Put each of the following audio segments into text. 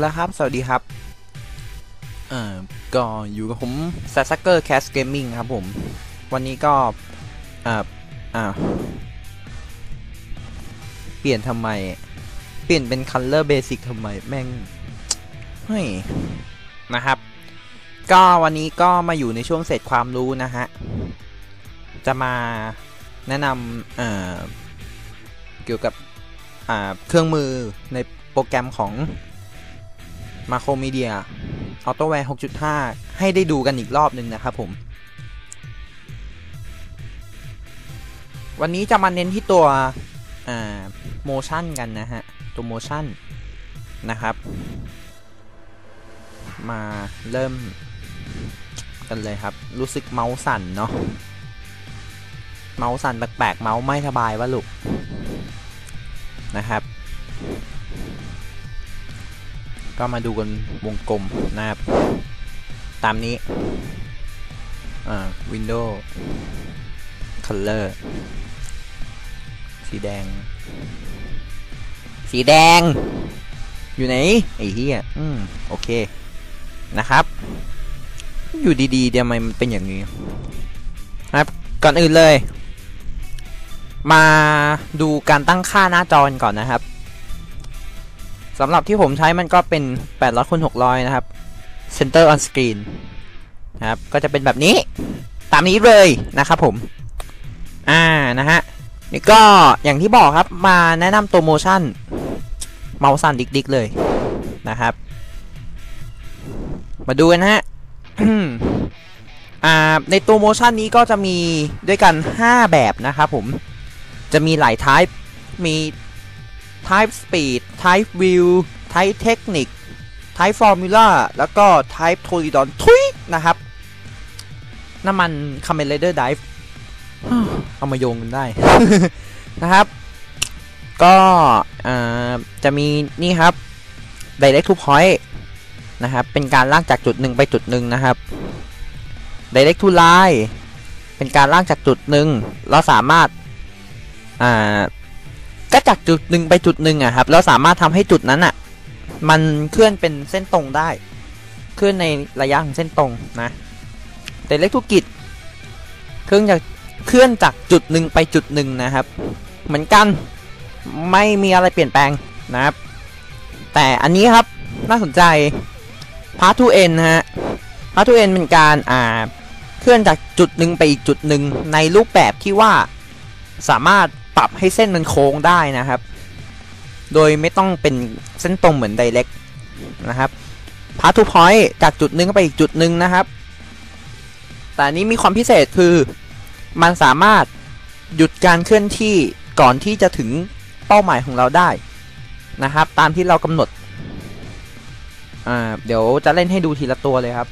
แล้วครับ สวัสดีครับ เอ่อ ก็อยู่กับผมซ a ซักเกอร์แคสเกมมิ่งครับผม วันนี้ก็อ่าอ่าเปลี่ยนทำไม เปลี่ยนเป็นคัลเลอร์เบสิกทำไม แม่ง เฮ้ย นะครับ ก็วันนี้ก็มาอยู่ในช่วงเสร็จความรู้นะฮะ จะมาแนะนำเอ่อ เกี่ยวกับ อ่า เครื่องมือในโปรแกรมของ Macromedia AutoWare 6.5 ให้ได้ดูกันอีกรอบหนึ่งนะครับผม วันนี้จะมาเน้นที่ตัวอ่า motion กันนะฮะ ตัว motion นะครับ มาเริ่มกันเลยครับ รู้สึกเมาส์สั่นเนาะ เมาส์สั่นแปลกๆ เมาส์ไม่สบายวะลูกนะครับ ก็มาดูกันวงกลมนะครับ ตามนี้ อ่า Windows Color สีแดง สีแดง อยู่ไหน ไอ้เหี้ย อืม โอเค นะครับ อยู่ดีๆเดี๋ยวมันเป็นอย่างนี้นะครับ ก่อนอื่นเลย มาดูการตั้งค่าหน้าจอก่อนนะครับ สำหรับที่ผมใช้มันก็เป็น800คูณ600 นะครับ Center on Screen นะครับ ก็จะเป็นแบบนี้ ตามนี้เลยนะครับผม อ่า นะฮะ นี่ก็อย่างที่บอกครับ มาแนะนำตัวโมชั่น เมาส์สั่นดิกๆเลยนะครับ มาดูกันฮะอ่าในตัวโมชั่นนี้ก็จะมีด้วยกัน 5 แบบนะครับผม จะมีหลาย type มี type speed type view type technique type formula แล้วก็ type t o l i d o n ทุยนะครับ น้ำมัน Kamen Rider Dive เอามาโยงกันได้นะครับ ก็จะมีนี่ครับ direct to point นะครับ เป็นการลากจากจุดหนึ่งไปจุดหนึ่งนะครับ direct to line เป็นการลากจากจุดหนึ่งเราสามารถอ่า ก็จากจุดหนึ่งไปจุดหนึ่งอะครับเราสามารถทำให้จุดนั้นอะมันเคลื่อนเป็นเส้นตรงได้ เคลื่อนในระยะของเส้นตรงนะแต่เล็กธุรกิจเครื่องจากเคลื่อนจากจุดหนึ่งไปจุดหนึ่งนะครับ เหมือนกันไม่มีอะไรเปลี่ยนแปลงนะครับ แต่อันนี้ครับน่าสนใจ Part to N ฮะ Part to N เป็นการอ่าเคลื่อนจากจุดหนึ่งไปอีกจุดหนึ่งในรูปแบบที่ว่าสามารถ ปรับให้เส้นมันโค้งได้นะครับ โดยไม่ต้องเป็นเส้นตรงเหมือนไดเ c กนะครับพาร์ททูพอยต์จากจุดหนึ่งไปอีกจุดหนึ่งนะครับ แต่นี้มีความพิเศษคือมันสามารถหยุดการเคลื่อนที่ก่อนที่จะถึงเป้าหมายของเราได้นะครับ ตามที่เรากำหนดอ่าเดี๋ยวจะเล่นให้ดูทีละตัวเลยครับ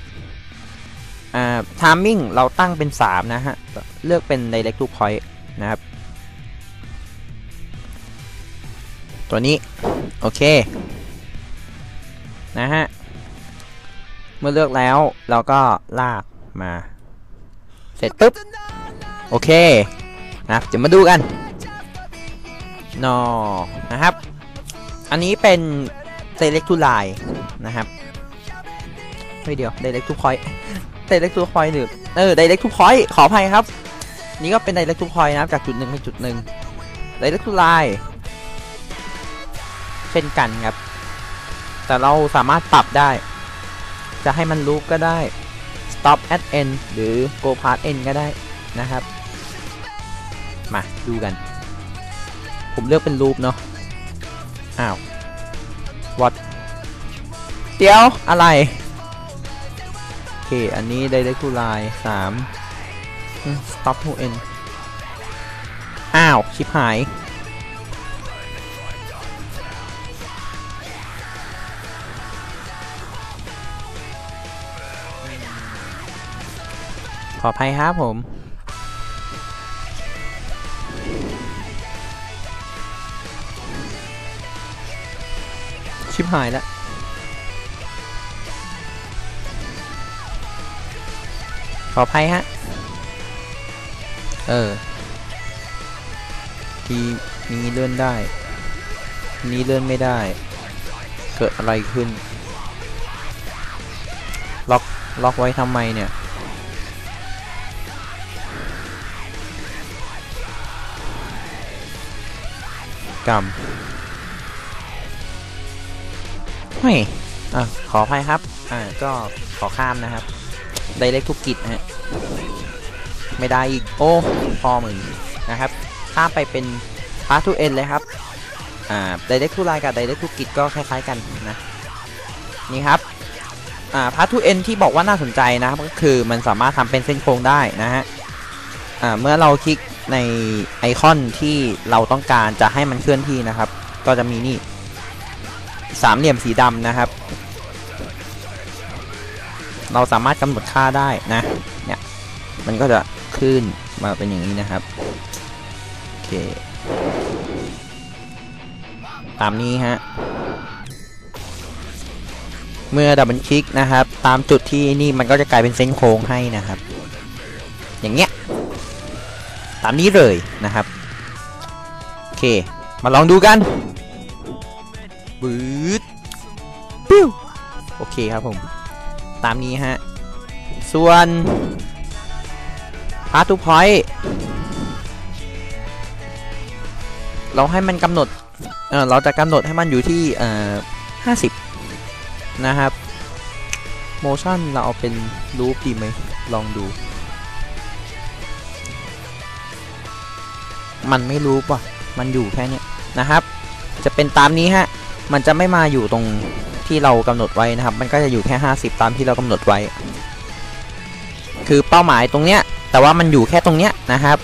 อ่า timing เราตั้งเป็น 3 นะฮะ เลือกเป็น direct to point นะครับ ตัวนี้ โอเค นะฮะ เมื่อเลือกแล้วเราก็ลากมา เสร็จปุ๊บ โอเค นะจะมาดูกันนอนะครับ อันนี้เป็น select to line นะครับไม่เดียว direct to point direct to point หรือเออ direct to point ขออภัยครับ นี่ก็เป็น direct to point นะครับจากจุดหนึ่งไปจุดหนึ่ง direct to line เช่นกันครับ แต่เราสามารถปรับได้ จะให้มันลูปก็ได้ stop at n หรือ go past n ก็ได้นะครับ มาดูกัน ผมเลือกเป็นลูปเนาะ อ้าว what เดี๋ยวอะไร โอเค อันนี้ direct to line 3 stop to n อ้าว ชิบหาย ออภัยครับผมชิบหายแล้วขออภัยฮะ เออ ทีนี้เลื่อนได้ นี้เลื่อนไม่ได้ เกิดอะไรขึ้น ล็อกไว้ทำไมเนี่ย กรรมเฮ้ยอะขออภัยครับ อ่า ก็ขอข้ามนะครับ ไดเรกทุกกิจนะฮะ ไม่ได้อีก โอ้ พอมึงนะครับ ข้ามไปเป็นพาร์ททูเอ็นเลยครับ อ่าไดเรกทุไลน์กับไดเรกทุกิจก็คล้ายๆกันนะ นี่ครับ อ่าพาร์ททูเอ็นที่บอกว่าน่าสนใจนะครับ ก็คือมันสามารถทำเป็นเส้นโค้งได้นะฮะ อ่า เมื่อเราคลิก ในไอคอนที่เราต้องการจะให้มันเคลื่อนที่นะครับ ก็จะมีนี่สามเหลี่ยมสีดำนะครับ เราสามารถกำหนดค่าได้นะเนี่ยมันก็จะขึ้นมาเป็นอย่างนี้นะครับโอเคตามนี้ฮะเมื่อดับเบิลคลิกนะครับ ตามจุดที่นี่มันก็จะกลายเป็นเส้นโค้งให้นะครับ อย่างเงี้ย ตามนี้เลยนะครับโอเค มาลองดูกันบืดปิ้วโอเคครับผม ตามนี้ฮะ ส่วนพาร์ททูพอยต์เราให้มันกำหนดเออเราจะกำหนดให้มันอยู่ที่เอ่อห้าสิบนะครับ motion เราเอาเป็นรูปดีไหมลองดู มันไม่รู้ป่ะ มันอยู่แค่นี้นะครับ จะเป็นตามนี้ฮะ มันจะไม่มาอยู่ตรงที่เรากำหนดไว้นะครับ มันก็จะอยู่แค่ 50 ตามที่เรากำหนดไว้ คือเป้าหมายตรงเนี้ย แต่ว่ามันอยู่แค่ตรงเนี้ยนะครับ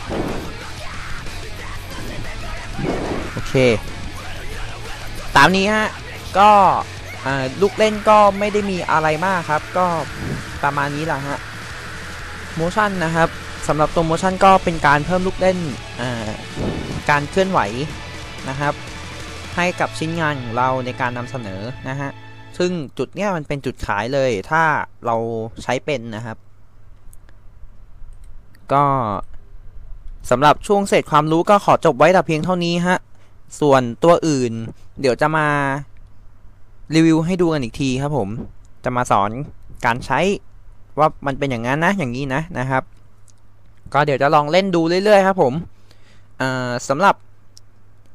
โอเค ตามนี้ฮะ ก็ลูกเล่นก็ไม่ได้มีอะไรมากครับ ก็ประมาณนี้แหละฮะ motion นะครับ สำหรับตัว motion ก็เป็นการเพิ่มลูกเล่นการเคลื่อนไหวนะครับ ให้กับชิ้นงานของเราในการนำเสนอนะฮะซึ่งจุดเนี้ยมันเป็นจุดขายเลยถ้าเราใช้เป็นนะครับ ก็สำหรับช่วงเศษความรู้ก็ขอจบไว้แต่เพียงเท่านี้ฮะส่วนตัวอื่น เดี๋ยวจะมารีวิวให้ดูกันอีกทีครับผม จะมาสอนการใช้ว่ามันเป็นอย่างนั้นนะ อย่างนี้นะนะครับ ก็เดี๋ยวจะลองเล่นดูเรื่อยๆครับผมสำหรับ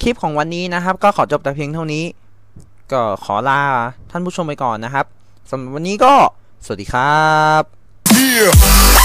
คลิปของวันนี้นะครับ ก็ขอจบแต่เพียงเท่านี้ ก็ขอลาท่านผู้ชมไปก่อนนะครับสำหรับวันนี้ก็สวัสดีครับ Yeah.